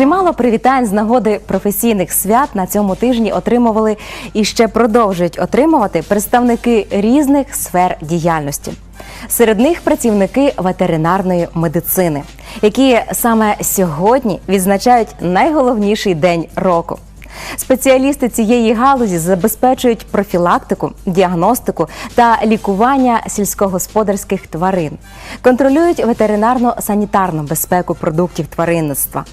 Чимало привітань з нагоди професійних свят на цьому тижні отримували і ще продовжують отримувати представники різних сфер діяльності. Серед них працівники ветеринарної медицини, які саме сьогодні відзначають найголовніший день року. Спеціалісти цієї галузі забезпечують профілактику, діагностику та лікування сільськогосподарських тварин, контролюють ветеринарно-санітарну безпеку продуктів тваринництва.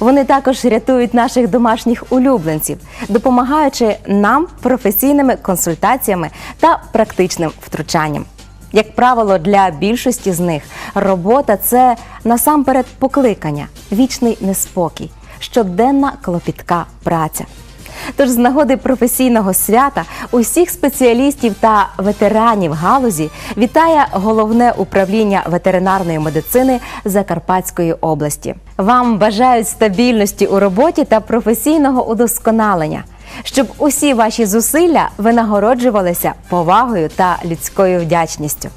Вони також рятують наших домашніх улюбленців, допомагаючи нам професійними консультаціями та практичним втручанням. Як правило, для більшості з них робота це насамперед покликання, вічний неспокій, щоденна клопітка праця. Тож з нагоди професійного свята усіх спеціалістів та ветеранів галузі вітає головне управління ветеринарної медицини Закарпатської області. Вам бажають стабільності у роботі та професійного удосконалення, щоб усі ваші зусилля винагороджувалися повагою та людською вдячністю.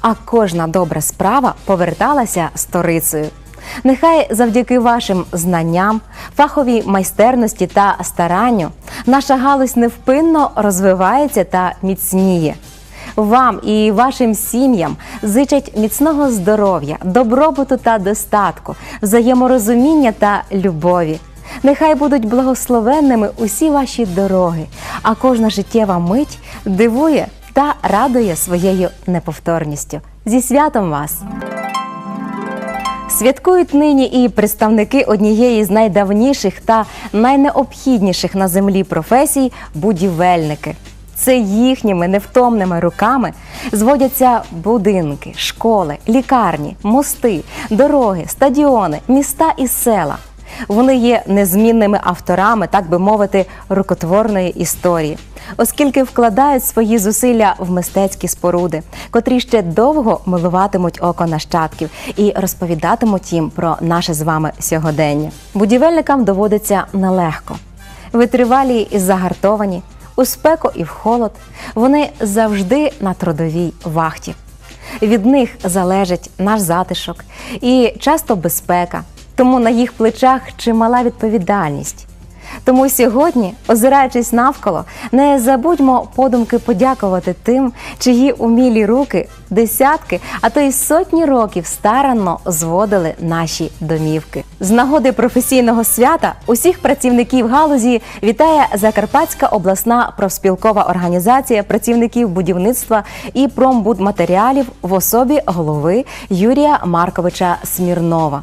А кожна добра справа поверталася сторицею. Нехай завдяки вашим знанням, фаховій майстерності та старанню наша галузь невпинно розвивається та міцніє. Вам і вашим сім'ям зичать міцного здоров'я, добробуту та достатку, взаєморозуміння та любові. Нехай будуть благословенними усі ваші дороги, а кожна життєва мить дивує та радує своєю неповторністю. Зі святом вас! Святкують нині і представники однієї з найдавніших та найнеобхідніших на землі професій будівельники. Це їхніми невтомними руками зводяться будинки, школи, лікарні, мости, дороги, стадіони, міста і села. Вони є незмінними авторами, так би мовити, рукотворної історії, оскільки вкладають свої зусилля в мистецькі споруди, котрі ще довго милуватимуть око нащадків і розповідатимуть їм про наше з вами сьогодення. Будівельникам доводиться нелегко. Витривалі і загартовані, у спеку і в холод. Вони завжди на трудовій вахті. Від них залежить наш затишок і часто безпека, тому на їх плечах чимала відповідальність. Тому сьогодні, озираючись навколо, не забудьмо подумки подякувати тим, чиї умілі руки десятки, а то й сотні років старанно зводили наші домівки. З нагоди професійного свята усіх працівників галузі вітає Закарпатська обласна профспілкова організація працівників будівництва і промбудматеріалів в особі голови Юрія Марковича Смірнова.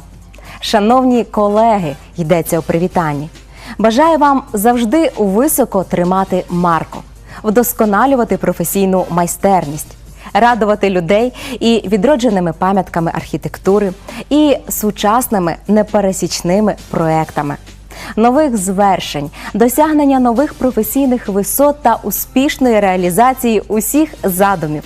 Шановні колеги, йдеться у привітанні. Бажаю вам завжди високо тримати марку, вдосконалювати професійну майстерність, радувати людей і відродженими пам'ятками архітектури, і сучасними непересічними проектами. Нових звершень, досягнення нових професійних висот та успішної реалізації усіх задумів.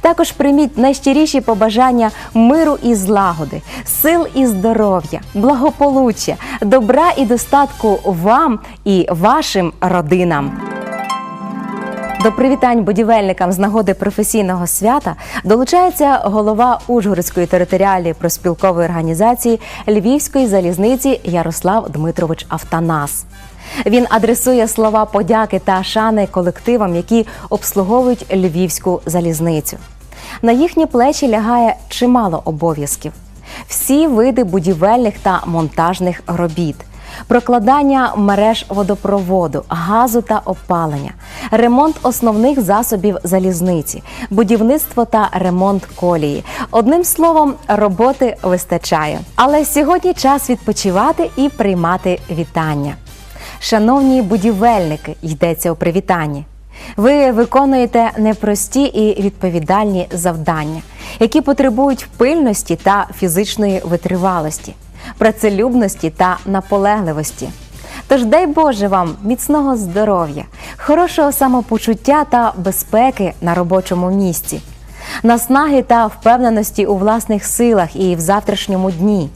Також прийміть найщиріші побажання миру і злагоди, сил і здоров'я, благополуччя, добра і достатку вам і вашим родинам. До привітань будівельникам з нагоди професійного свята долучається голова Ужгородської територіальної проспілкової організації Львівської залізниці Ярослав Дмитрович Автанас. Він адресує слова подяки та шани колективам, які обслуговують львівську залізницю. На їхні плечі лягає чимало обов'язків. Всі види будівельних та монтажних робіт, прокладання мереж водопроводу, газу та опалення, ремонт основних засобів залізниці, будівництво та ремонт колії. Одним словом, роботи вистачає. Але сьогодні час відпочивати і приймати вітання. Шановні будівельники, йдеться у привітанні. Ви виконуєте непрості і відповідальні завдання, які потребують пильності та фізичної витривалості, працелюбності та наполегливості. Тож дай Боже вам міцного здоров'я, хорошого самопочуття та безпеки на робочому місці, наснаги та впевненості у власних силах і в завтрашньому дні.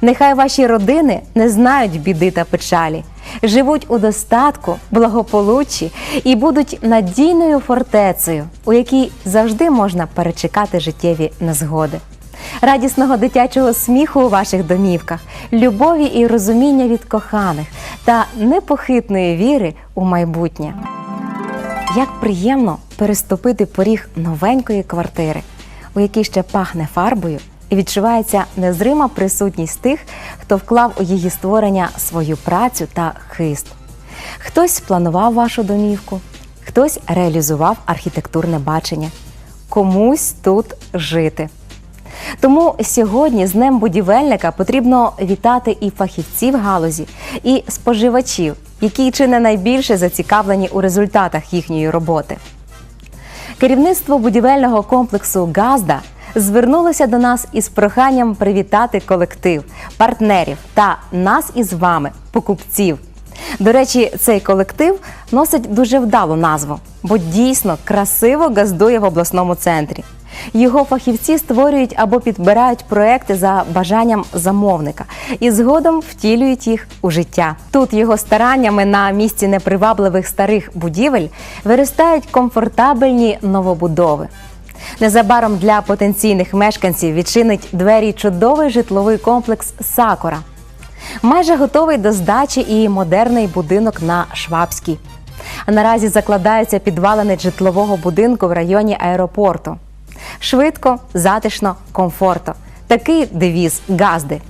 Нехай ваші родини не знають біди та печалі, живуть у достатку, благополуччі і будуть надійною фортецею, у якій завжди можна перечекати життєві незгоди. радісного дитячого сміху у ваших домівках, любові і розуміння від коханих та непохитної віри у майбутнє. Як приємно переступити поріг новенької квартири, у якій ще пахне фарбою, і відчувається незрима присутність тих, хто вклав у її створення свою працю та хист. Хтось планував вашу домівку, хтось реалізував архітектурне бачення, комусь тут жити. Тому сьогодні з Днем будівельника потрібно вітати і фахівців галузі, і споживачів, які чи не найбільше зацікавлені у результатах їхньої роботи. Керівництво будівельного комплексу Газда звернулося до нас із проханням привітати колектив, партнерів та нас із вами, покупців. До речі, цей колектив носить дуже вдалу назву, бо дійсно красиво газдує в обласному центрі. Його фахівці створюють або підбирають проекти за бажанням замовника і згодом втілюють їх у життя. Тут його стараннями на місці непривабливих старих будівель виростають комфортабельні новобудови. Незабаром для потенційних мешканців відчинить двері чудовий житловий комплекс Сакора. Майже готовий до здачі і модерний будинок на Швабській. Наразі закладаються підвалини житлового будинку в районі аеропорту. Швидко, затишно, комфортно. Такий девіз Газди.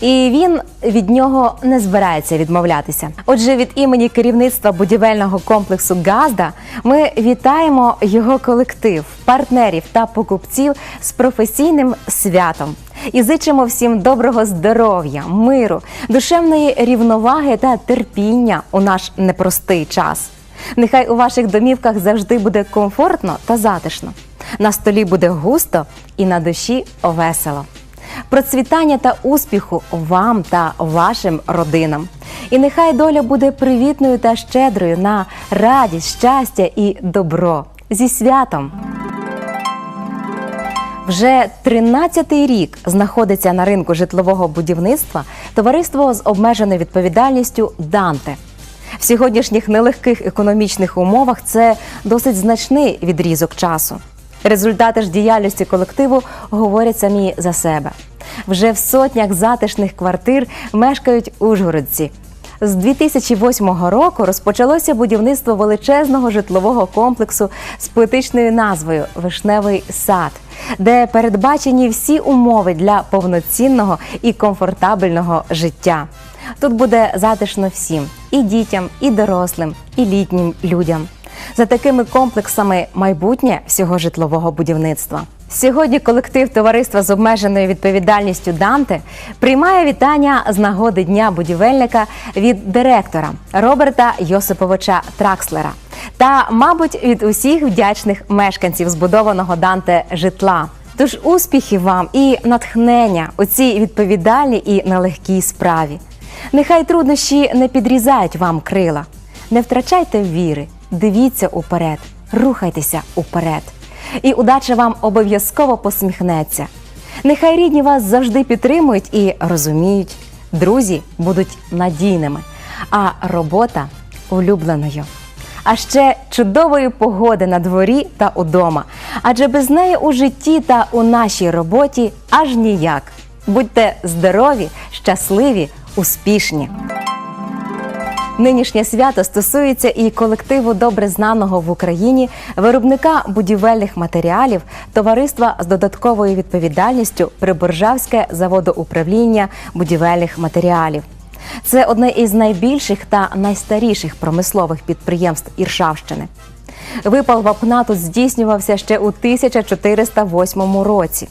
І він від нього не збирається відмовлятися. Отже, від імені керівництва будівельного комплексу Газда ми вітаємо його колектив, партнерів та покупців з професійним святом і зичимо всім доброго здоров'я, миру, душевної рівноваги та терпіння у наш непростий час. Нехай у ваших домівках завжди буде комфортно та затишно. На столі буде густо і на душі весело. Процвітання та успіху вам та вашим родинам. І нехай доля буде привітною та щедрою на радість, щастя і добро зі святом. Вже 13-й рік знаходиться на ринку житлового будівництва товариство з обмеженою відповідальністю Данте. В сьогоднішніх нелегких економічних умовах це досить значний відрізок часу. Результати ж діяльності колективу говорять самі за себе. Вже в сотнях затишних квартир мешкають ужгородці. З 2008 року розпочалося будівництво величезного житлового комплексу з поетичною назвою Вишневий сад, де передбачені всі умови для повноцінного і комфортабельного життя. Тут буде затишно всім і дітям, і дорослим, і літнім людям. За такими комплексами майбутнє всього житлового будівництва. Сьогодні колектив товариства з обмеженою відповідальністю Данте приймає вітання з нагоди дня будівельника від директора Роберта Йосиповича Тракслера та, мабуть, від усіх вдячних мешканців збудованого Данте житла. Тож успіхів вам і натхнення у цій відповідальній і нелегкій справі. Нехай труднощі не підрізають вам крила. Не втрачайте віри, дивіться уперед, рухайтеся уперед. І удача вам обов'язково посміхнеться. Нехай рідні вас завжди підтримують і розуміють. Друзі будуть надійними, а робота улюбленою. А ще чудової погоди на дворі та удома. Адже без неї у житті та у нашій роботі аж ніяк. Будьте здорові, щасливі, успішні. Нинішнє свято стосується і колективу добре знаного в Україні виробника будівельних матеріалів товариства з додатковою відповідальністю Приборжавське заводоуправління будівельних матеріалів. Це одне із найбільших та найстаріших промислових підприємств Іршавщини. Випал вапна тут здійснювався ще у 1408 році.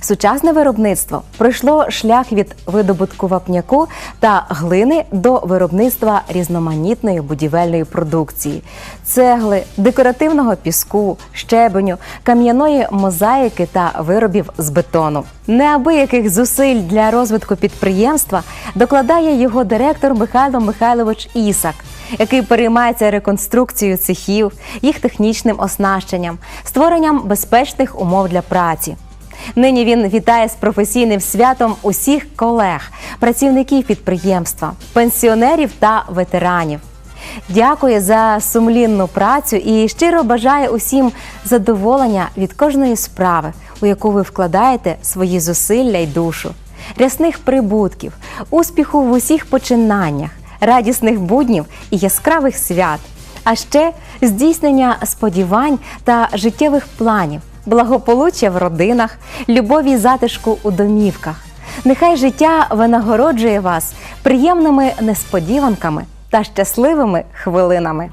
Сучасне виробництво пройшло шлях від видобутку вапняку та глини до виробництва різноманітної будівельної продукції: цегли, декоративного піску, щебеню, кам'яної мозаїки та виробів з бетону. Неабияких зусиль для розвитку підприємства докладає його директор Михайло Михайлович Ісак. Який переймається реконструкцією цехів, їх технічним оснащенням, створенням безпечних умов для праці. Нині він вітає з професійним святом усіх колег, працівників підприємства, пенсіонерів та ветеранів. Дякує за сумлінну працю і щиро бажає усім задоволення від кожної справи, у яку ви вкладаєте свої зусилля й душу, рясних прибутків, успіху в усіх починаннях, радісних буднів і яскравих свят, а ще здійснення сподівань та життєвих планів, благополуччя в родинах, любові й затишку у домівках. Нехай життя винагороджує вас приємними несподіванками та щасливими хвилинами.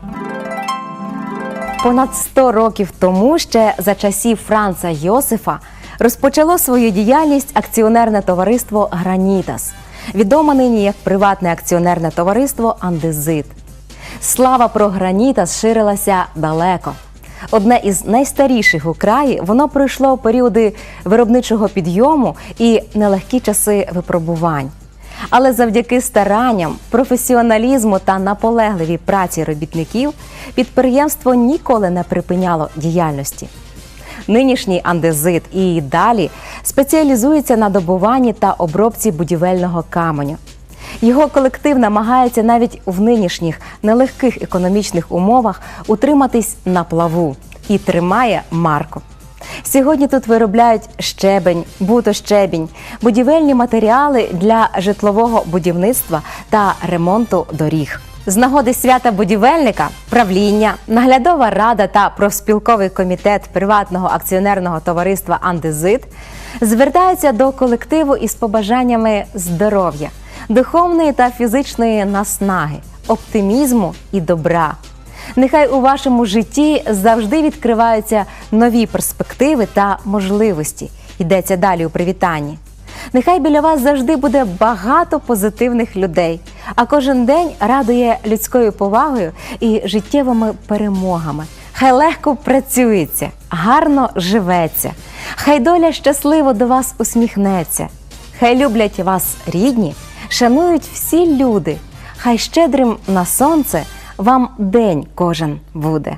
Понад 100 років тому ще за часів Франца Йосифа розпочало свою діяльність акціонерне товариство Гранітас, відоме нині як приватне акціонерне товариство Андезит. Слава про Гранітас ширилася далеко. Одне із найстаріших у краї, воно пройшло періоди виробничого підйому і нелегкі часи випробувань. Але завдяки старанням, професіоналізму та наполегливій праці робітників підприємство ніколи не припиняло діяльності. Нинішній андезит і далі спеціалізується на добуванні та обробці будівельного каменю. Його колектив намагається навіть в нинішніх нелегких економічних умовах утриматись на плаву і тримає марку. Сьогодні тут виробляють щебень, бутощебінь, будівельні матеріали для житлового будівництва та ремонту доріг. З нагоди свята будівельника правління, наглядова рада та профспілковий комітет приватного акціонерного товариства Андезит звертаються до колективу із побажаннями здоров'я, духовної та фізичної наснаги, оптимізму і добра. Нехай у вашому житті завжди відкриваються нові перспективи та можливості. Йдеться далі у привітанні. Нехай біля вас завжди буде багато позитивних людей, а кожен день радує людською повагою і життєвими перемогами. Хай легко працюється, гарно живеться, хай доля щасливо до вас усміхнеться. Хай люблять вас рідні, шанують всі люди. Хай щедрим на сонце вам день кожен буде.